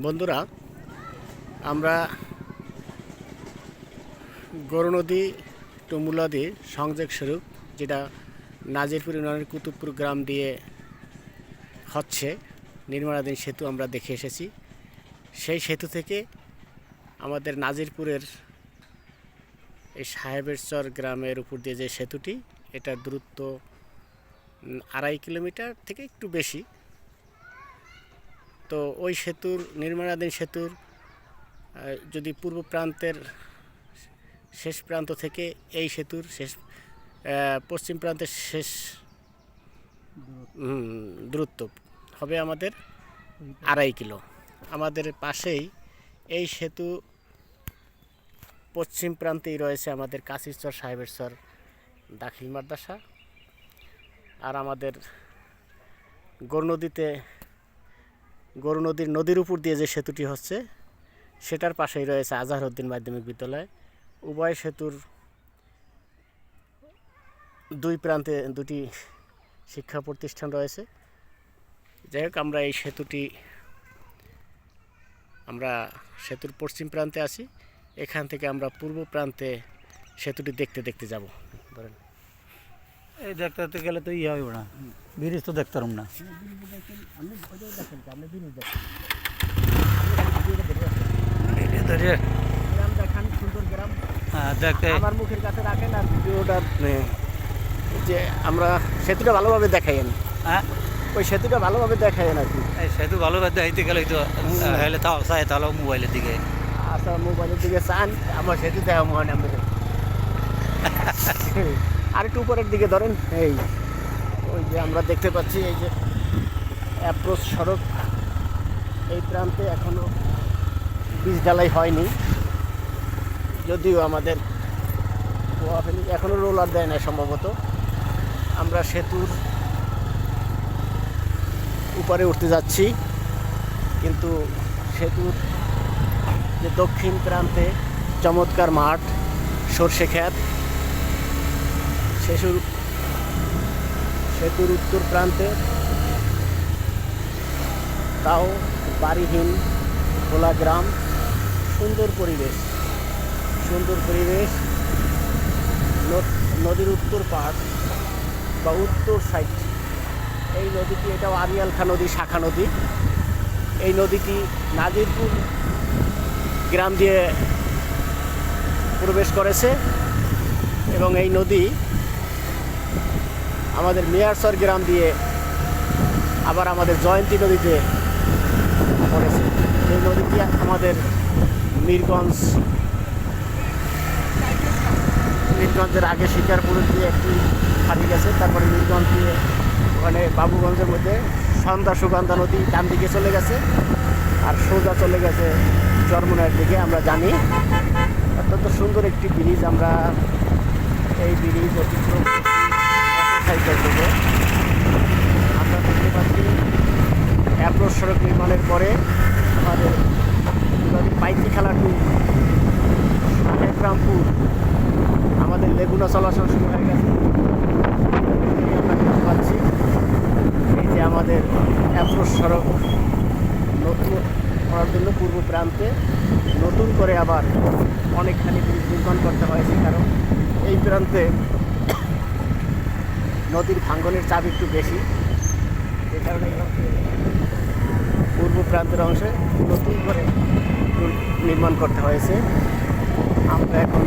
বন্ধুরা, আমরা গরু নদী টুমুলাদি সংযোগ স্বরূপ, যেটা নাজিরপুর ইউনিয়নের কুতুবপুর গ্রাম দিয়ে হচ্ছে, নির্মাণাধীন সেতু আমরা দেখে এসেছি। সেই সেতু থেকে আমাদের নাজিরপুরের এই সাহেবের চর গ্রামের উপর দিয়ে যে সেতুটি এটার দূরত্ব আড়াই কিলোমিটার থেকে একটু বেশি। তো ওই সেতুর, নির্মাণাধীন সেতুর যদি পূর্ব প্রান্তের শেষ প্রান্ত থেকে এই সেতুর শেষ পশ্চিম প্রান্তের শেষ দূরত্ব হবে আমাদের আড়াই কিলো। আমাদের পাশেই এই সেতু পশ্চিম প্রান্তেই রয়েছে আমাদের কাশিরচর সাহেবেরচর দাখিল মাদ্রাসা। আর আমাদের গরু নদীতে গরু নদীর নদীর উপর দিয়ে যে সেতুটি হচ্ছে, সেটার পাশেই রয়েছে আজহারউদ্দিন মাধ্যমিক বিদ্যালয়। উভয় সেতুর দুই প্রান্তে দুটি শিক্ষা প্রতিষ্ঠান রয়েছে। যাই হোক, আমরা এই সেতুটি, আমরা সেতুর পশ্চিম প্রান্তে আছি। এখান থেকে আমরা পূর্ব প্রান্তে সেতুটি দেখতে দেখতে যাব। ধরেন। এই দেখতে গেলে তো ইয়ে হবে না। ব্রিজ তো দেখতে না। ধরে গ্রাম দেখান সুন্দর গ্রাম মুখের কাছে রাখেন আর যে আমরা সেতুটা ভালোভাবে দেখাইন হ্যাঁ ওই সেতুটা ভালোভাবে দেখাইন আর কি সেতু ভালো করে দেখতে গেলে তো হেলে তাও চাই তাহলে মোবাইলের দিকে আচ্ছা মোবাইলের দিকে চান আমার সেতু দেখা মনে আমাদের আর একটু উপরের দিকে ধরেন এই ওই যে আমরা দেখতে পাচ্ছি এই যে অ্যাপ্রোচ সড়ক। এই প্রান্তে এখনও বীজ ঢালাই হয়নি। যদিও আমাদের পোয়াফেলি এখনও রোলার দেয় না সম্ভবত। আমরা সেতুর উপরে উঠতে যাচ্ছি। কিন্তু সেতুর যে দক্ষিণ প্রান্তে চমৎকার মাঠ, সর্ষে ক্ষেত সেতুর সেতুর উত্তর প্রান্তে তাও বাড়িহীন খোলা গ্রাম, সুন্দর পরিবেশ সুন্দর পরিবেশ নদীর উত্তর পাড় বা উত্তর সাইড এই নদীটি এটাও আরিয়াল খা নদী, শাখা নদী। এই নদীটি নাজিরপুর গ্রাম দিয়ে প্রবেশ করেছে এবং এই নদী আমাদের মেয়ারসর গ্রাম দিয়ে আবার আমাদের জয়ন্তী নদীতে পড়েছে এই নদীটি আমাদের মিরগঞ্জ, মিরগঞ্জের আগে শিকারপুর দিয়ে একটি খালি গেছে। তারপরে মিরগঞ্জ দিয়ে ওখানে বাবুগঞ্জের মধ্যে সন্ধ্যা সুগন্ধা নদী ডান দিকে চলে গেছে আর সোজা চলে গেছে চরমুনার দিকে, আমরা জানি। অত্যন্ত সুন্দর একটি ব্রিজ, আমরা এই ব্রিজ অতিক্রম সাইকেল থেকে আমরা দেখতে পাচ্ছি অ্যাপ্রোচ সড়ক নির্মাণের পরে আমাদের পাইকি খেলা টু একরামপুর আমাদের লেগুনা চলাচল শুরু হয়ে গেছে। আমরা দেখতে পাচ্ছি এই যে আমাদের অ্যাপ্রোচ সড়ক নতুন করার জন্য পূর্ব প্রান্তে নতুন করে আবার অনেকখানি ব্রিজ নির্মাণ করতে হয়েছে, কারণ এই প্রান্তে নদীর ভাঙ্গনের চাপ একটু বেশি। যে কারণে পূর্ব প্রান্তের অংশে নতুন করে নির্মাণ করতে হয়েছে। আমরা এখন